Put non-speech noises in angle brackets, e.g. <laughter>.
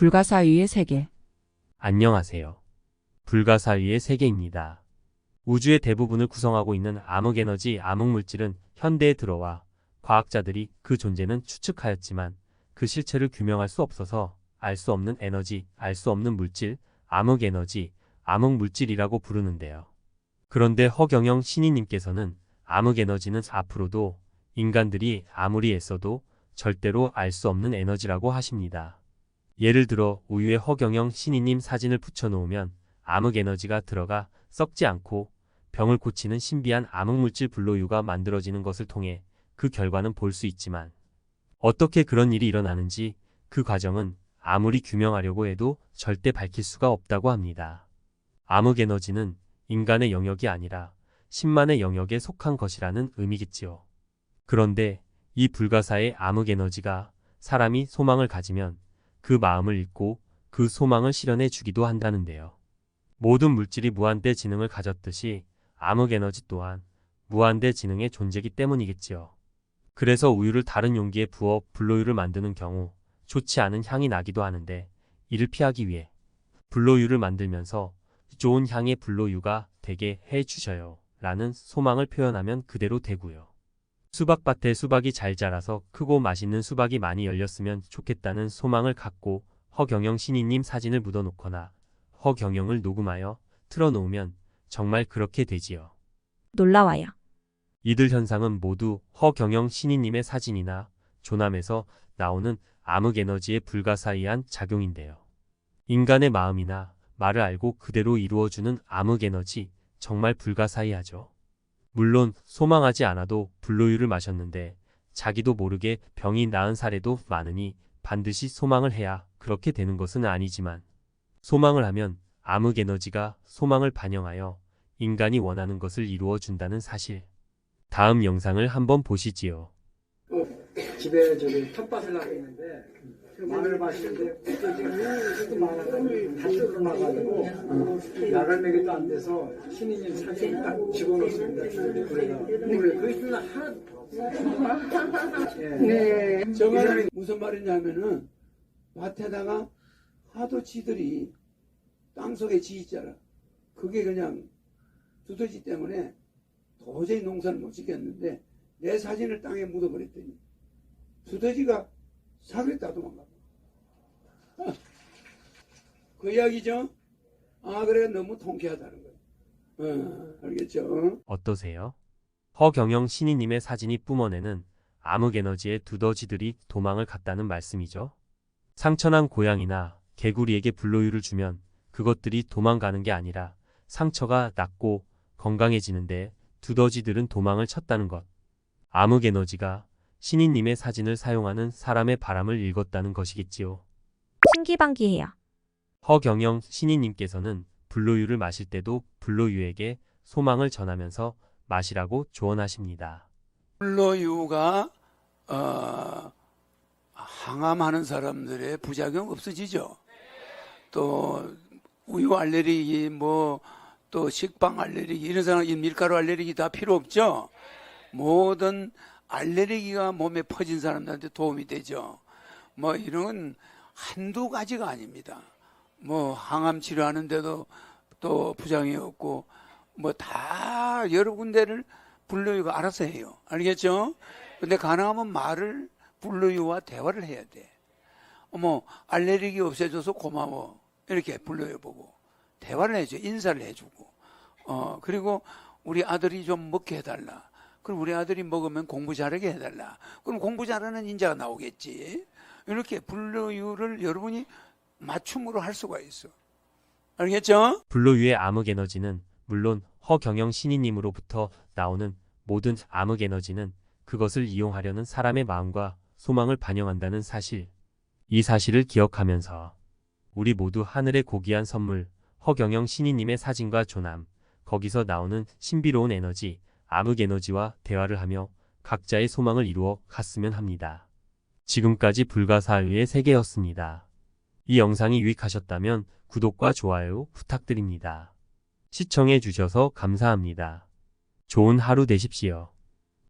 불가사의의 세계. 안녕하세요. 불가사의의 세계입니다. 우주의 대부분을 구성하고 있는 암흑에너지, 암흑물질은 현대에 들어와 과학자들이 그 존재는 추측하였지만 그 실체를 규명할 수 없어서 알 수 없는 에너지, 알 수 없는 물질, 암흑에너지, 암흑물질이라고 부르는데요. 그런데 허경영 신이님께서는 암흑에너지는 앞으로도 인간들이 아무리 애써도 절대로 알 수 없는 에너지라고 하십니다. 예를 들어 우유에 허경영 신이님 사진을 붙여놓으면 암흑에너지가 들어가 썩지 않고 병을 고치는 신비한 암흑물질 불로유가 만들어지는 것을 통해 그 결과는 볼 수 있지만 어떻게 그런 일이 일어나는지 그 과정은 아무리 규명하려고 해도 절대 밝힐 수가 없다고 합니다. 암흑에너지는 인간의 영역이 아니라 신만의 영역에 속한 것이라는 의미겠지요. 그런데 이 불가사의 암흑에너지가 사람이 소망을 가지면 그 마음을 읽고 그 소망을 실현해 주기도 한다는데요. 모든 물질이 무한대 지능을 가졌듯이 암흑 에너지 또한 무한대 지능의 존재이기 때문이겠지요. 그래서 우유를 다른 용기에 부어 불로유를 만드는 경우 좋지 않은 향이 나기도 하는데 이를 피하기 위해 불로유를 만들면서 좋은 향의 불로유가 되게 해 주셔요. 라는 소망을 표현하면 그대로 되고요. 수박밭에 수박이 잘 자라서 크고 맛있는 수박이 많이 열렸으면 좋겠다는 소망을 갖고 허경영 신이님 사진을 묻어놓거나 허경영을 녹음하여 틀어놓으면 정말 그렇게 되지요. 놀라워요. 이들 현상은 모두 허경영 신이님의 사진이나 조남에서 나오는 암흑에너지의 불가사의한 작용인데요. 인간의 마음이나 말을 알고 그대로 이루어주는 암흑에너지 정말 불가사의하죠. 물론 소망하지 않아도 불로유를 마셨는데 자기도 모르게 병이 나은 사례도 많으니 반드시 소망을 해야 그렇게 되는 것은 아니지만 소망을 하면 암흑 에너지가 소망을 반영하여 인간이 원하는 것을 이루어 준다는 사실. 다음 영상을 한번 보시지요. <coughs> 집에 저기 텃밭을 나고 있는데 그 마늘 밭인데 부서지가 많아가지고 다 뜯어나가지고 나갈 맥이도 안 돼서 신인님 사진 딱 집어넣습니다. 그래서 그래 그 있으면 하나 예. 네. 저거는 무슨 말이냐면은 밭에다가 하도 지들이 땅속에 지 있잖아. 그게 그냥 두더지 때문에 도저히 농사를 못 짓겠는데 내 사진을 땅에 묻어버렸더니 두더지가 사그리 따 도 망가. <laughs> 그 이야기죠? 아 그래 너무 통쾌하다는 거야. 어, 알겠죠? 어떠세요? 허경영 신이님의 사진이 뿜어내는 암흑 에너지의 두더지들이 도망을 갔다는 말씀이죠. 상처난 고양이나 개구리에게 불로유를 주면 그것들이 도망가는 게 아니라 상처가 낫고 건강해지는데 두더지들은 도망을 쳤다는 것. 암흑 에너지가 신이님의 사진을 사용하는 사람의 바람을 읽었다는 것이겠지요. 신기방기해요. 허경영 신이님께서는 불로유를 마실 때도 불로유에게 소망을 전하면서 마시라고 조언하십니다. 불로유가 어, 항암하는 사람들의 부작용 없어지죠. 또 우유 알레르기 뭐 또 식빵 알레르기 이런 사람 이 밀가루 알레르기 다 필요 없죠. 모든 알레르기가 몸에 퍼진 사람들한테 도움이 되죠. 뭐 이런 건 한두 가지가 아닙니다. 뭐 항암 치료하는데도 또 부작용이 없고 뭐 다 여러 군데를 불로유가 알아서 해요. 알겠죠? 근데 가능하면 말을 불로유와 대화를 해야 돼. 어머, 알레르기 없애줘서 고마워. 이렇게 불러요 보고. 대화를 해줘. 인사를 해주고. 어, 그리고 우리 아들이 좀 먹게 해달라. 그럼 우리 아들이 먹으면 공부 잘하게 해달라. 그럼 공부 잘하는 인자가 나오겠지. 이렇게 불로유를 여러분이 맞춤으로 할 수가 있어. 알겠죠? 불로유의 암흑 에너지는 물론 허경영 신이님으로부터 나오는 모든 암흑 에너지는 그것을 이용하려는 사람의 마음과 소망을 반영한다는 사실. 이 사실을 기억하면서 우리 모두 하늘의 고귀한 선물 허경영 신이님의 사진과 조남, 거기서 나오는 신비로운 에너지, 암흑 에너지와 대화를 하며 각자의 소망을 이루어 갔으면 합니다. 지금까지 불가사의의 세계였습니다. 이 영상이 유익하셨다면 구독과 좋아요 부탁드립니다. 시청해 주셔서 감사합니다. 좋은 하루 되십시오.